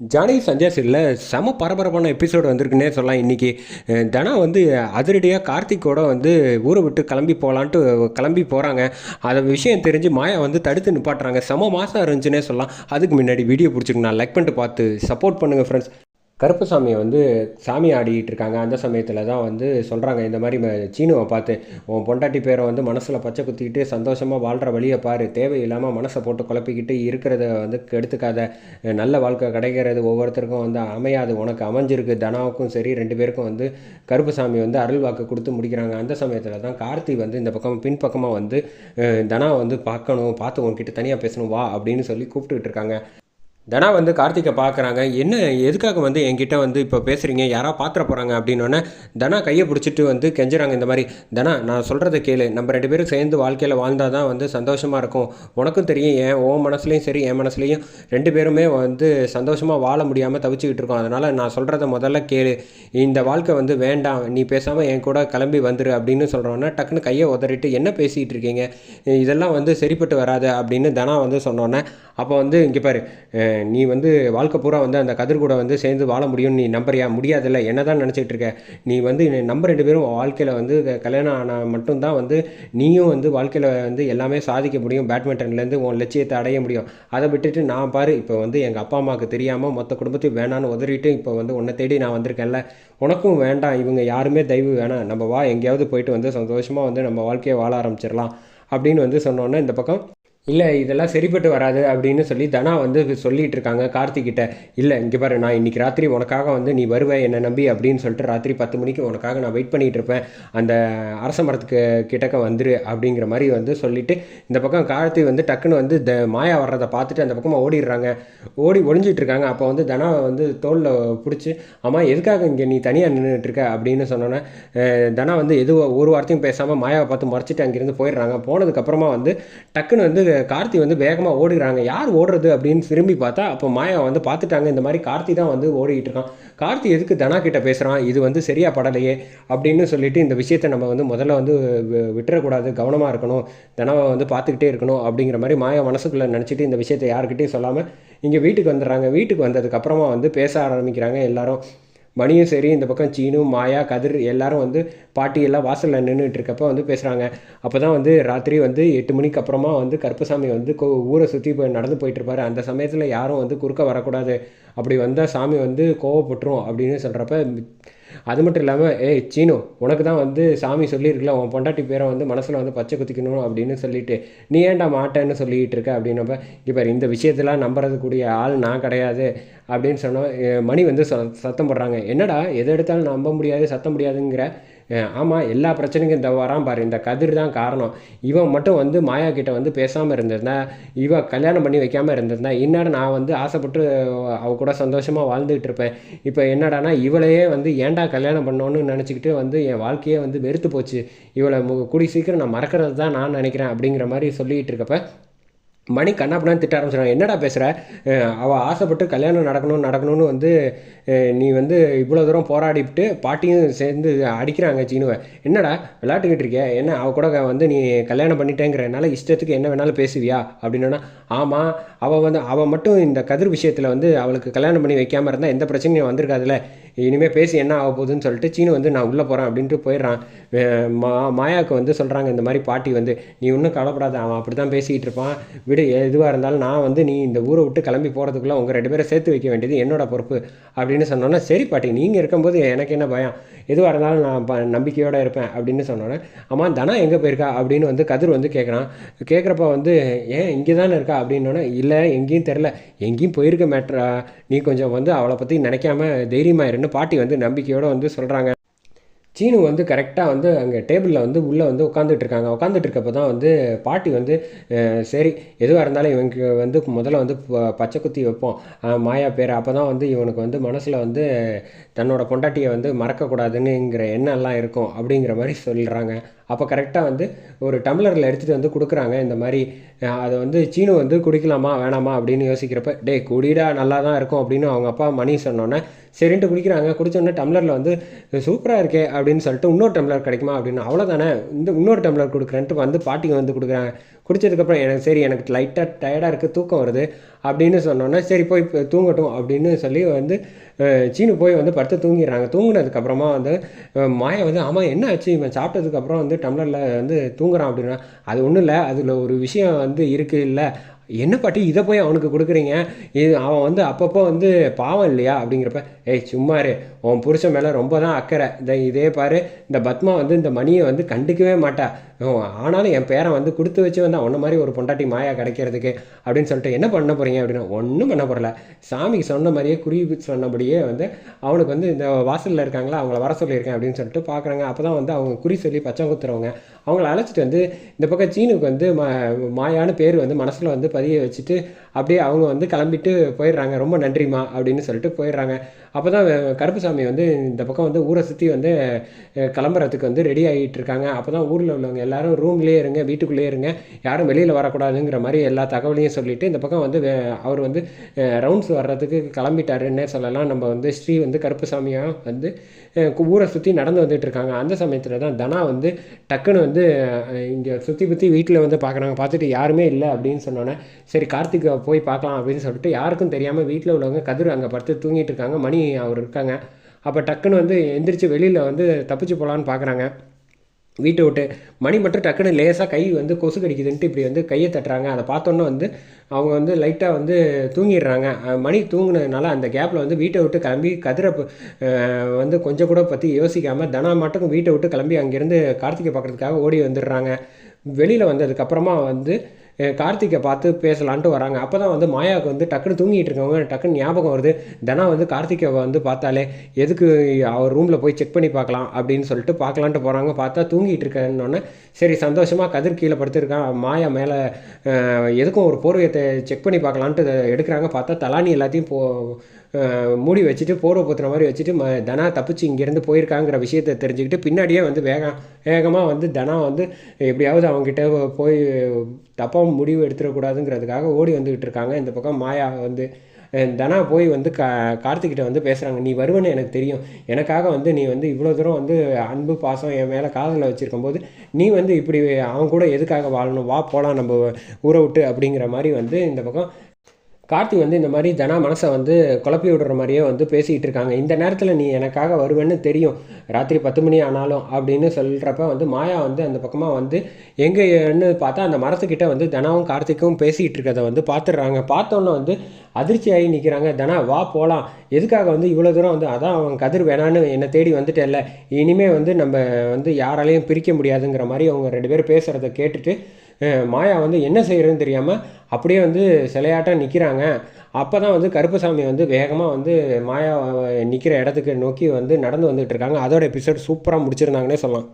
ஜானகி சஞ்சய் சீரியலில் செம பரபரப்பான எபிசோடு வந்திருக்குன்னே சொல்லலாம் இன்றைக்கி அஹ் தனா வந்து அதிரடியாக கார்த்திக்கோட வந்து ஊரை விட்டு கிளம்பி போகலான்ட்டு கிளம்பி போகிறாங்க அதை விஷயம் தெரிஞ்சு மாயா வந்து தடுத்து நிப்பாட்டுறாங்க. செம மாதம் இருந்துச்சுன்னே சொல்லலாம். அதுக்கு முன்னாடி வீடியோ பிடிச்சிருக்கு நான் லைக் பண்ணிட்டு பார்த்து சப்போர்ட் பண்ணுங்கள் ஃப்ரெண்ட்ஸ் கருப்பசாமியை வந்து சாமி ஆடிக்கிட்டு இருக்காங்க. அந்த சமயத்தில் தான் வந்து சொல்கிறாங்க இந்த மாதிரி சீனுவை பார்த்து உன் பொண்டாட்டி பேரை வந்து மனசில் பச்சை குத்திக்கிட்டு சந்தோஷமாக வாழ்கிற வழியை பாரு. தேவையில்லாமல் மனசை போட்டு குழப்பிக்கிட்டு இருக்கிறத வந்து கெடுத்துக்காத. நல்ல வாழ்க்கை கிடைக்கிறது ஒவ்வொருத்தருக்கும் வந்து அமையாது. உனக்கு அமைஞ்சிருக்கு. தனாவுக்கும் சரி ரெண்டு பேருக்கும் வந்து கருப்பசாமி வந்து அருள் வாக்கு கொடுத்து முடிக்கிறாங்க. அந்த சமயத்தில் தான் கார்த்தி வந்து இந்த பக்கம் பின்பக்கமாக வந்து தனா வந்து பார்க்கணும். பார்த்து உன்கிட்ட தனியாக பேசணும். வா. அப்படின்னு சொல்லி கூப்பிட்டுக்கிட்டு இருக்காங்க. தனா வந்து கார்த்திகை பார்க்குறாங்க என்ன எதுக்காக வந்து என்கிட்ட வந்து இப்போ பேசுகிறீங்க யாராவது பாத்திர போகிறாங்க அப்படின்னோடனே தனா கையை பிடிச்சிட்டு வந்து கெஞ்சுறாங்க இந்த மாதிரி. தனா நான் சொல்கிறத கேளு. நம்ம ரெண்டு பேரும் சேர்ந்து வாழ்க்கையில் வாழ்ந்தால் தான் வந்து சந்தோஷமாக இருக்கும். உனக்கும் தெரியும் ஏன் உன் மனசுலையும் சரி என் மனசுலையும் ரெண்டு பேருமே வந்து சந்தோஷமாக வாழ முடியாமல் தவிச்சுக்கிட்டு இருக்கோம். அதனால் நான் சொல்கிறத முதல்ல கேளு. இந்த வாழ்க்கை வந்து வேண்டாம். நீ பேசாமல் என் கூட கிளம்பி வந்துரு அப்படின்னு சொல்கிறோன்னா டக்குன்னு கையை உதறிட்டு என்ன பேசிகிட்டு இருக்கீங்க? இதெல்லாம் வந்து சரிப்பட்டு வராது. அப்படின்னு தனா வந்து சொன்னோன்னே அப்போ வந்து இங்கே பாரு நீ வந்து வாழ்க்கை பூரா வந்து அந்த கதிர் கூட வந்து சேர்ந்து வாழ முடியும்னு நீ நம்புறியா? முடியாதுல்ல. என்ன தான் நினச்சிட்டு இருக்க? நீ வந்து நம்ம ரெண்டு பேரும் வாழ்க்கையில் வந்து கல்யாணம் ஆனால் மட்டும்தான் வந்து நீயும் வந்து வாழ்க்கையில் வந்து எல்லாமே சாதிக்க முடியும். பேட்மிண்டன்லேருந்து உன் லட்சியத்தை அடைய முடியும். அதை விட்டுட்டு நான் பாரு இப்போ வந்து எங்கள் அப்பா அம்மாவுக்கு தெரியாமல் மொத்த குடும்பத்தையும் வேணான்னு உதறிட்டு இப்போ வந்து உன்னை தேடி நான் வந்திருக்கேன்ல. உனக்கும் வேண்டாம். இவங்க யாருமே தயவு வேணாம். நம்ம வா எங்கேயாவது போயிட்டு வந்து சந்தோஷமாக வந்து நம்ம வாழ்க்கையை வாழ ஆரம்பிச்சிடலாம். அப்படின்னு வந்து சொன்னோன்னே இந்த பக்கம் இல்லை இதெல்லாம் சரிப்பட்டு வராது அப்படின்னு சொல்லி தனா வந்து சொல்லிட்டு இருக்காங்க. கார்த்திகிட்ட இல்லை இங்கே பாரு நான் இன்றைக்கி ராத்திரி உனக்காக வந்து நீ வருவே என்னை நம்பி? அப்படின்னு சொல்லிட்டு ராத்திரி பத்து மணிக்கு உனக்காக நான் வெயிட் பண்ணிகிட்டு இருப்பேன். அந்த அரச மரத்துக்கு கிட்டக்க வந்துரு அப்படிங்கிற மாதிரி வந்து சொல்லிட்டு இந்த பக்கம் கார்த்தி வந்து டக்குன்னு வந்து த மாயா வர்றதை பார்த்துட்டு அந்த பக்கமாக ஓடிடுறாங்க. ஓடி ஒழிஞ்சிட்ருக்காங்க அப்போ வந்து தனா வந்து தோலில் பிடிச்சி அம்மா எதுக்காக இங்கே நீ தனியாக நின்றுட்டுருக்க அப்படின்னு சொன்னோன்னே தனா வந்து எதுவும் ஒரு வார்த்தையும் பேசாமல் மாயாவை பார்த்து மறைச்சிட்டு அங்கேருந்து போயிடுறாங்க. போனதுக்கப்புறமா வந்து டக்குன்னு வந்து கார்த்தி வந்து வேகமாக ஓடுகிறாங்க. யார் ஓடுறது அப்படின்னு திரும்பி பார்த்தா அப்போ மாயா வந்து பார்த்துட்டாங்க. இந்த மாதிரி கார்த்தி தான் வந்து ஓடிக்கிட்டு இருக்கான். கார்த்தி எதுக்கு தனா கிட்ட பேசுகிறான் இது வந்து சரியா படலையே அப்படின்னு சொல்லிட்டு இந்த விஷயத்தை நம்ம வந்து முதல்ல வந்து விட்டுறக்கூடாது. கவனமாக இருக்கணும். தனாவை வந்து பார்த்துக்கிட்டே இருக்கணும் அப்படிங்கிற மாதிரி மாயா மனசுக்குள்ளே நினச்சிட்டு இந்த விஷயத்தை யாருக்கிட்டையும் சொல்லாமல் இங்கே வீட்டுக்கு வந்துடுறாங்க. வீட்டுக்கு வந்ததுக்கப்புறமா வந்து பேச ஆரம்பிக்கிறாங்க எல்லாரும். மணியும் சரி இந்த பக்கம் சீனு மாயா கதிர் எல்லாரும் வந்து பாட்டி எல்லாம் வாசலில் நின்றுட்டு இருக்கப்போ வந்து பேசுகிறாங்க அப்போ தான் வந்து ராத்திரி வந்து எட்டு மணிக்கு அப்புறமா வந்து கருப்பசாமி வந்து கோ- ஊரை சுற்றி போய் நடந்து போயிட்டு அந்த சமயத்தில் யாரும் வந்து குறுக்க வரக்கூடாது. அப்படி வந்தால் சாமி வந்து கோவப்பட்டுரும் அப்படின்னு சொல்கிறப்ப அது மட்டும் இல்லாமல் ஏய் சீனு உனக்கு தான் வந்து சாமி சொல்லியிருக்கல உன் பொண்டாட்டி பேரை வந்து மனசில் வந்து பச்சை குத்திக்கணும் அப்படின்னு சொல்லிட்டு நீ ஏன்டா மாட்டேன்னு சொல்லிகிட்டு இருக்க? அப்படின்னப்ப இப்போ இந்த விஷயத்தெல்லாம் நம்புறதுக்கூடிய ஆள் நான் கிடையாது அப்படின்னு சொன்னால் மணி வந்து ச சத்தம் போடுறாங்க. என்னடா எதை எடுத்தாலும் நம்ப முடியாது சத்தம் முடியாதுங்கிற ஆமாம் எல்லா பிரச்சனைக்கும் இந்த வரான் பாரு இந்த கதிர் தான் காரணம். இவன் மட்டும் வந்து மாயா கிட்ட வந்து பேசாமல் இருந்திருந்தா இவ கல்யாணம் பண்ணி வைக்காமல் இருந்திருந்தா என்னடா நான் வந்து ஆசைப்பட்டு அவ கூட சந்தோஷமாக வாழ்ந்துகிட்டு இருப்பேன். இப்போ என்னடானா இவளையே வந்து ஏன்டா கல்யாணம் பண்ணோன்னு நினச்சிக்கிட்டு வந்து என் வாழ்க்கையே வந்து வெறுத்து போச்சு. இவளை மு- கூடி சீக்கிரம் நான் மறக்கிறது தான் நான் நினைக்கிறேன் அப்படிங்கிற மாதிரி சொல்லிகிட்டு இருக்கப்ப மணி கண்ணாப்பண்ணான்னு திட்ட ஆரம்பிச்சிடும் என்னடா பேசுகிற அவள் ஆசைப்பட்டு கல்யாணம் நடக்கணும் நடக்கணும்னு வந்து நீ வந்து இவ்வளோ தூரம் போராடிவிட்டு பாட்டியும் சேர்ந்து அடிக்கிறாங்க சீனுவை. என்னடா விளையாட்டுக்கிட்டு இருக்கிய என்ன அவள் கூட வந்து நீ கல்யாணம் பண்ணிட்டேங்கிறனால இஷ்டத்துக்கு என்ன வேணாலும் பேசுவியா? அப்படின்னா ஆமாம் அவள் வந்து அவள் மட்டும் இந்த கதிர் விஷயத்தில் வந்து அவளுக்கு கல்யாணம் பண்ணி வைக்காமல் இருந்தால் எந்த பிரச்சனையும் வந்திருக்காதுல்ல இனிமேல் பேசி என்ன ஆக போகுதுன்னு சொல்லிட்டு சீனு வந்து நான் உள்ளே போகிறேன் அப்படின்ட்டு போயிடுறான். மா மாயாவுக்கு வந்து சொல்கிறாங்க இந்த மாதிரி பாட்டி வந்து நீ ஒன்றும் கவலைப்படாத அவன் அப்படி தான் பேசிக்கிட்டு இருப்பான். விடு எதுவாக இருந்தாலும் நான் வந்து நீ இந்த ஊரை விட்டு கிளம்பி போகிறதுக்குள்ளே உங்கள் ரெண்டு பேரை சேர்த்து வைக்க வேண்டியது என்னோட பொறுப்பு அப்படின்னு சொன்னோன்னா சரி பாட்டி நீங்கள் இருக்கும்போது எனக்கு என்ன பயம்? எதுவாக இருந்தாலும் நான் ப நம்பிக்கையோடு இருப்பேன் அப்படின்னு சொன்னோன்னே அம்மா தனா எங்கே போயிருக்கா? அப்படின்னு வந்து கதிர் வந்து கேட்குறான் கேட்குறப்ப வந்து ஏன் இங்கே தானே இருக்கா? அப்படின்னோடனே இல்லை எங்கேயும் தெரில எங்கேயும் போயிருக்க மேட்ரா நீ கொஞ்சம் வந்து அவளை பற்றி நினைக்காம தைரியமாக இருன்னு பாட்டி வந்து நம்பிக்கையோடு வந்து சொல்கிறாங்க சீனு வந்து கரெக்டாக வந்து அங்கே டேபிளில் வந்து உள்ளே வந்து உட்காந்துட்டு இருக்காங்க உட்காந்துட்டு இருக்கப்போ தான் வந்து பாட்டி வந்து சரி எதுவாக இருந்தாலும் இவனுக்கு வந்து முதல்ல வந்து ப- பச்சை குத்தி வைப்போம். மாயா பேர் அப்போ தான் வந்து இவனுக்கு வந்து மனசில் வந்து தன்னோட பொண்டாட்டியை வந்து மறக்கக்கூடாதுன்னுங்கிற எண்ணம்லாம் இருக்கும் அப்படிங்கிற மாதிரி சொல்கிறாங்க அப்போ கரெக்டாக வந்து ஒரு டம்ளரில் எடுத்துகிட்டு வந்து கொடுக்குறாங்க இந்த மாதிரி. அதை வந்து சீனு வந்து குடிக்கலாமா வேணாமா அப்படின்னு யோசிக்கிறப்ப டேய் குடிடா நல்லா தான் இருக்கும் அப்படின்னு அவங்க அப்பா மணி சொன்னோன்னே சரின்ட்டு குடிக்கிறாங்க. குடித்தோடனே டம்ளரில் வந்து சூப்பராக இருக்கே அப்படின்னு சொல்லிட்டு இன்னொரு டம்ளர் கிடைக்குமா அப்படின்னு அவ்வளோதானே இந்த இன்னொரு டம்ளர் கொடுக்குறேன்ட்டு வந்து பாட்டிக்கு வந்து கொடுக்குறாங்க குடித்ததுக்கப்புறம் எனக்கு சரி எனக்கு லைட்டாக டயர்டாக இருக்குது தூக்கம் வருது அப்படின்னு சொன்னோன்னே சரி போய் இப்போ தூங்கட்டும் அப்படின்னு சொல்லி வந்து சீனு போய் வந்து படுத்து தூங்கிடுறாங்க. தூங்கினதுக்கப்புறமா வந்து மாயை மாயா வந்து ஆமாம் என்ன ஆச்சு? இவன் சாப்பிட்டதுக்கப்புறம் வந்து டம்ளரில் வந்து தூங்குறான் அப்படின்னா அது ஒன்றும் இல்லை. அதில் ஒரு விஷயம் வந்து இருக்குது இல்லை. என்ன பாட்டி இதை போய் அவனுக்கு கொடுக்குறீங்க? இது அவன் வந்து அப்பப்போ வந்து பாவம் இல்லையா? அப்படிங்கிறப்ப ஏய் சும்மாரு உன் புருஷன் மேலே ரொம்ப தான் அக்கறை. இந்த இதே பாரு இந்த பத்மா வந்து இந்த மணியை வந்து கண்டுக்கவே மாட்டா. ஆனாலும் என் பேரை வந்து கொடுத்து வச்சு வந்து அவன மாதிரி ஒரு பொண்டாட்டி மாயா கிடைக்கிறதுக்கு அப்படின்னு சொல்லிட்டு என்ன பண்ண போகிறீங்க அப்படின்னா ஒன்றும் பண்ண போகிறல சாமிக்கு சொன்ன மாதிரியே குறி சொன்னபடியே வந்து அவனுக்கு வந்து இந்த வாசலில் இருக்காங்களா அவங்கள வர சொல்லியிருக்கேன் அப்படின்னு சொல்லிட்டு பார்க்குறாங்க அப்போ தான் வந்து அவங்க குறி சொல்லி பச்சை குத்துறவங்க. அவங்கள அழைச்சிட்டு வந்து இந்த பக்கம் சீனுக்கு வந்து மா மாயான்னு பேர் வந்து மனசில் வந்து பதிய வச்சுட்டு அப்படியே அவங்க வந்து கிளம்பிட்டு போயிடுறாங்க. ரொம்ப நன்றிம்மா அப்படின்னு சொல்லிட்டு போயிடுறாங்க. அப்போ தான் கருப்புசாமி வந்து இந்த பக்கம் வந்து ஊரை சுற்றி வந்து கிளம்புறதுக்கு வந்து ரெடி ஆகிட்டு இருக்காங்க. அப்போ தான் ஊரில் உள்ளவங்க எல்லாரும் ரூம்லேயே இருங்க வீட்டுக்குள்ளேயே இருங்க. யாரும் வெளியில் வரக்கூடாதுங்கிற மாதிரி எல்லா தகவலையும் சொல்லிவிட்டு இந்த பக்கம் வந்து அவர் வந்து ரவுண்ட்ஸ் வர்றதுக்கு கிளம்பிட்டாருன்னே சொல்லலாம். நம்ம வந்து ஸ்ரீ வந்து கருப்புசாமியாக வந்து ஊரை சுற்றி நடந்து வந்துட்டு இருக்காங்க. அந்த சமயத்தில் தான் தனா வந்து டக்குன்னு வந்து இங்கே சுற்றி பற்றி வீட்டில் வந்து பார்க்குறாங்க பார்த்துட்டு யாருமே இல்லை அப்படின்னு சொன்னோன்னே சரி கார்த்திகை போய் பார்க்கலாம் அப்படின்னு சொல்லிட்டு யாருக்கும் தெரியாமல் வீட்டில் உள்ளவங்க கதிர் அங்கே படுத்து தூங்கிட்டு இருக்காங்க. மணி அவர் இருக்காங்க. அப்போ டக்குன்னு வந்து எந்திரிச்சு வெளியில் வந்து தப்பிச்சு போகலான்னு பார்க்குறாங்க வீட்டை விட்டு மணி மட்டும் டக்குன்னு லேசாக கை வந்து கொசு கடிக்குதுன்ட்டு இப்படி வந்து கையை தட்டுறாங்க. அதை பார்த்தோன்னே வந்து அவங்க வந்து லைட்டாக வந்து தூங்கிடுறாங்க. மணி தூங்கினதுனால அந்த கேப்பில் வந்து வீட்டை விட்டு கிளம்பி கதிரை வந்து கொஞ்சம் கூட பற்றி யோசிக்காமல் தனா மட்டும் வீட்டை விட்டு கிளம்பி அங்கேருந்து கார்த்திகை பார்க்குறதுக்காக ஓடி வந்துடுறாங்க. வெளியில் வந்ததுக்கப்புறமா வந்து கார்த்திகை பார்த்து பேசலான்ட்டு வராங்க. அப்போ தான் வந்து மாயாவுக்கு வந்து டக்குன்னு தூங்கிட்டு இருக்கவங்க டக்குன்னு ஞாபகம் வருது. தனா வந்து கார்த்திகை வந்து பார்த்தாலே எதுக்கு அவர் ரூமில் போய் செக் பண்ணி பார்க்கலாம்? அப்படின்னு சொல்லிட்டு பார்க்கலான்ட்டு போகிறாங்க பார்த்தா தூங்கிட்டு இருக்கேன்னொன்னே சரி சந்தோஷமாக கதிர் கீழே படுத்திருக்கான். மாயா மேலே எதுக்கும் ஒரு போர்வையத்தை செக் பண்ணி பார்க்கலான்ட்டு எடுக்கிறாங்க. பார்த்தா தலானி எல்லாத்தையும் போ மூடி வச்சுட்டு போர்வை பொத்துற மாதிரி வச்சுட்டு ம தனா தப்பிச்சு இங்கேருந்து போயிருக்காங்கிற விஷயத்தை தெரிஞ்சுக்கிட்டு பின்னாடியே வந்து வேகம் வேகமாக வந்து தனா வந்து எப்படியாவது அவங்ககிட்ட போய் தப்பாக முடிவு எடுத்துடக்கூடாதுங்கிறதுக்காக ஓடி வந்துக்கிட்டு இருக்காங்க. இந்த பக்கம் மாயா வந்து தனா போய் வந்து கா கார்த்திகிட்ட வந்து பேசுகிறாங்க நீ வருவன்னு எனக்கு தெரியும். எனக்காக வந்து நீ வந்து இவ்வளோ தூரம் வந்து அன்பு பாசம் என் மேலே காதலில் வச்சுருக்கும் போது நீ வந்து இப்படி அவன் கூட எதுக்காக வாழணும்? வா போகலாம் நம்ம ஊரை விட்டு அப்படிங்கிற மாதிரி வந்து இந்த பக்கம் கார்த்தி வந்து இந்த மாதிரி ஜனா மனசை வந்து குழப்பி விடுற மாதிரியே வந்து பேசிகிட்டு இருக்காங்க. இந்த நேரத்தில் நீ எனக்காக வருவேன்னு தெரியும். ராத்திரி பத்து மணி ஆனாலும் அப்படின்னு சொல்கிறப்ப வந்து மாயா வந்து அந்த பக்கமாக வந்து எங்கேன்னு பார்த்தா அந்த மரத்துக்கிட்ட வந்து தனாவும் கார்த்திக்கும் பேசிகிட்டு இருக்கிறத வந்து பார்த்துடுறாங்க. பார்த்தோன்னே வந்து அதிர்ச்சியாகி நிற்கிறாங்க. தனா வா போகலாம் எதுக்காக வந்து இவ்வளோ தூரம் வந்து அதான் அவன் கதிர் வேணான்னு என்னை தேடி வந்துட்டேல்ல இனிமேல் வந்து நம்ம வந்து யாராலையும் பிரிக்க முடியாதுங்கிற மாதிரி அவங்க ரெண்டு பேரும் பேசுகிறத கேட்டுட்டு மாயா வந்து என்ன செய்கிறதுன்னு தெரியாமல் அப்படியே வந்து சிலையாட்டம் நிற்கிறாங்க அப்போ தான் வந்து கருப்பசாமி வந்து வேகமாக வந்து மாயா நிற்கிற இடத்துக்கு நோக்கி வந்து நடந்து வந்துகிட்ருக்காங்க இருக்காங்க. அதோட எபிசோட் சூப்பராக முடிச்சிருந்தாங்கன்னே சொல்லலாம்.